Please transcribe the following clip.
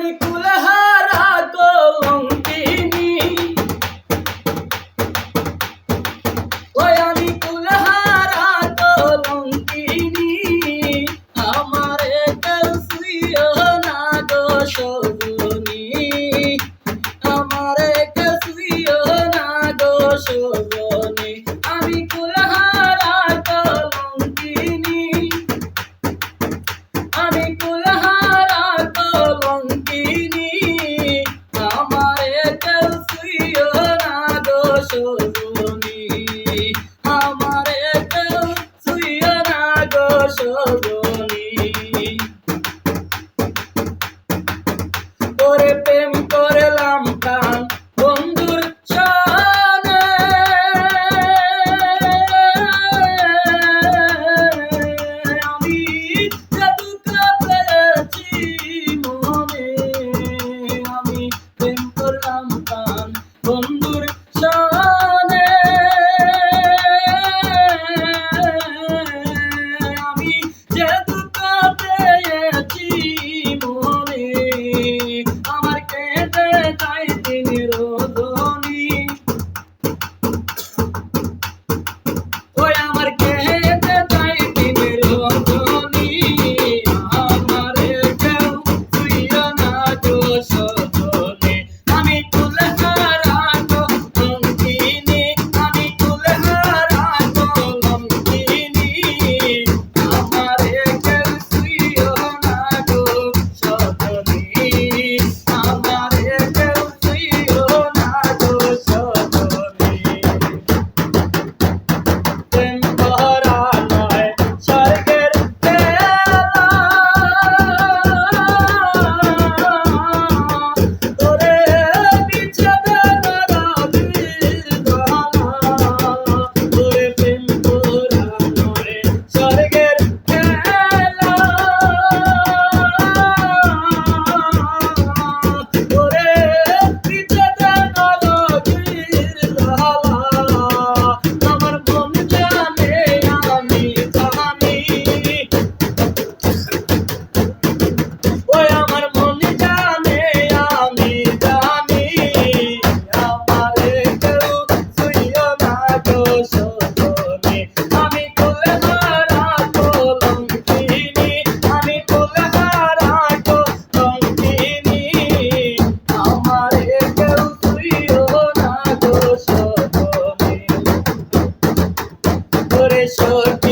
আমি কুলহারা কলঙ্কিনী ওই আমি কুলহারা কলঙ্কিনী আমারে কালসিও না গো সজনী আমারে না গো azul, azul. short.